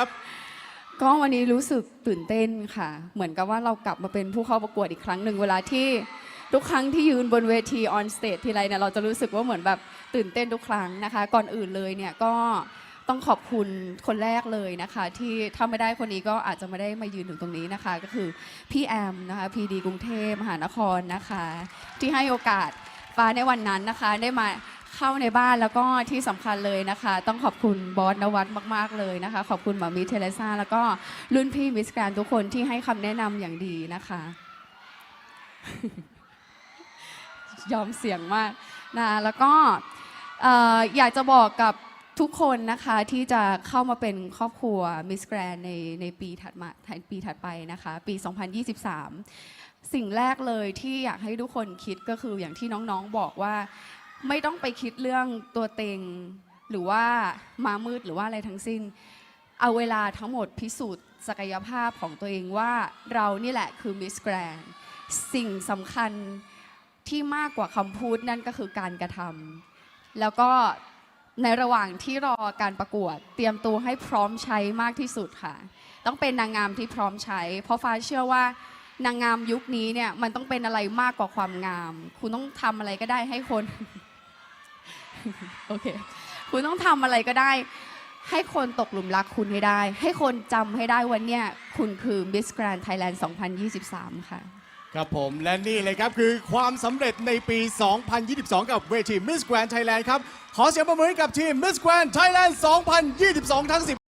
ครับก็วันนี้รู้สึกตื่นเต้นค่ะ เหมือนกับว่าเรากลับมาเป็นผู้เข้าประกวดอีกครั้งหนึ่งเวลาที่ทุกครั้งที่ยืนบนเวทีออนสเตจทีไรเนี่ยเราจะรู้สึกว่าเหมือนแบบตื่นเต้นทุกครั้งนะคะ ก่อนอื่นเลยเนี่ยก็ต้องขอบคุณคนแรกเลยนะคะ ที่ถ้าไม่ได้คนนี้ก็อาจจะไม่ได้มายืนถึงตรงนี้นะคะ ก็คือพี่แอมนะคะพีดีกรุงเทพมหานครนะคะ ที่ให้โอกาสฟ้าในวันนั้นนะคะได้มา เข้าในบ้านแล้วก็ที่สำคัญเลยนะคะ ต้องขอบคุณบอสนวัตมาก ๆ เลยนะคะ ขอบคุณหมอมิเทเลซ่า แล้วก็รุ่นพี่มิสแกรนทุกคนที่ให้คำแนะนำอย่างดีนะคะ ยอมเสียงมากนะแล้วก็เอ่ออยากจะบอกกับทุกคนนะคะที่จะเข้ามาเป็นครอบครัวมิสแกรนในในปีถัดมาปีถัดไปนะคะ ปี 2023 สิ่งแรกเลยที่อยากให้ทุกคนคิดก็คืออย่างที่น้องๆบอกว่า ไม่ต้องไปคิดเรื่องตัวเต็ง หรือว่ามามืดหรือว่าอะไรทั้งสิ้น เอาเวลาทั้งหมดพิสูจน์ศักยภาพของตัวเองว่าเรานี่แหละคือมิสแกรนสิ่งสำคัญที่มากกว่าคำพูดนั่นก็คือการกระทำแล้วก็ในระหว่างที่รอการประกวด เตรียมตัวให้พร้อมใช้มากที่สุดค่ะ ต้องเป็นนางงามที่พร้อมใช้ เพราะฟ้าเชื่อว่านางงามยุคนี้เนี่ยมันต้องเป็นอะไรมากกว่าความงาม คุณต้องทำอะไรก็ได้ให้คน โอเค คุณต้องทำอะไรก็ได้ ให้คนตกหลุมรักคุณให้ได้ ให้คนจำให้ได้วันเนี้ยคุณคือ Miss Grand Thailand 2023 ค่ะ ครับผมและนี่เลยครับคือความสำเร็จในปี 2022 กับเวที Miss Grand Thailand ครับ ขอเสียงประมือให้กับทีม Miss Grand Thailand 2022 ทั้ง10